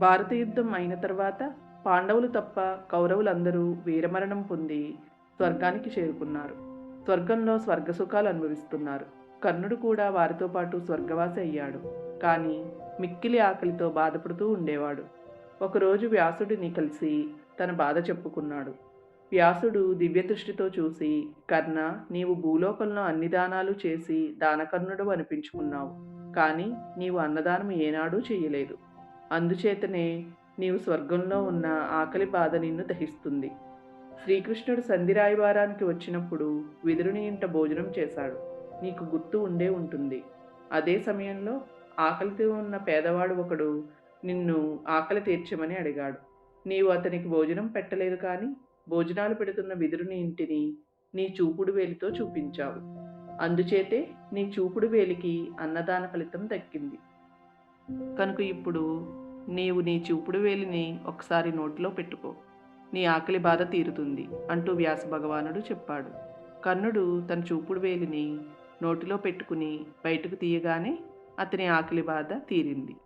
భారత యుద్ధం అయిన తర్వాత పాండవులు తప్ప కౌరవులందరూ వీరమరణం పొంది స్వర్గానికి చేరుకున్నారు. స్వర్గంలో స్వర్గసుఖాలు అనుభవిస్తున్నారు. కర్ణుడు కూడా వారితో పాటు స్వర్గవాసి అయ్యాడు. కానీ మిక్కిలి ఆకలితో బాధపడుతూ ఉండేవాడు. ఒకరోజు వ్యాసుడిని కలిసి తన బాధ చెప్పుకున్నాడు. వ్యాసుడు దివ్యదృష్టితో చూసి కర్ణ నీవు భూలోకంలో అన్ని దానాలు చేసి దానకర్ణుడు అనిపించుకున్నావు. కానీ నీవు అన్నదానం ఏనాడూ చేయలేదు అందుచేతనే నీవు స్వర్గంలో ఉన్న ఆకలి బాధ నిన్ను దహిస్తుంది. శ్రీకృష్ణుడు సంధిరాయవారానికి వచ్చినప్పుడు విదురుని ఇంట భోజనం చేశాడు. నీకు గుర్తు ఉండే ఉంటుంది. అదే సమయంలో ఆకలితో ఉన్న పేదవాడు ఒకడు నిన్ను ఆకలి తీర్చమని అడిగాడు. నీవు అతనికి భోజనం పెట్టలేదు కానీ భోజనాలు పెడుతున్న విదురుని ఇంటిని నీ చూపుడు వేలితో చూపించావు. అందుచేతే నీ చూపుడు వేలికి అన్నదాన ఫలితం దక్కింది. కనుక ఇప్పుడు నీవు నీ చూపుడు వేలిని ఒకసారి నోటిలో పెట్టుకో. నీ ఆకలి బాధ తీరుతుంది అంటూ వ్యాస భగవానుడు చెప్పాడు. కర్ణుడు తన చూపుడు వేలిని నోటిలో పెట్టుకుని బయటకు తీయగానే అతని ఆకలి బాధ తీరింది.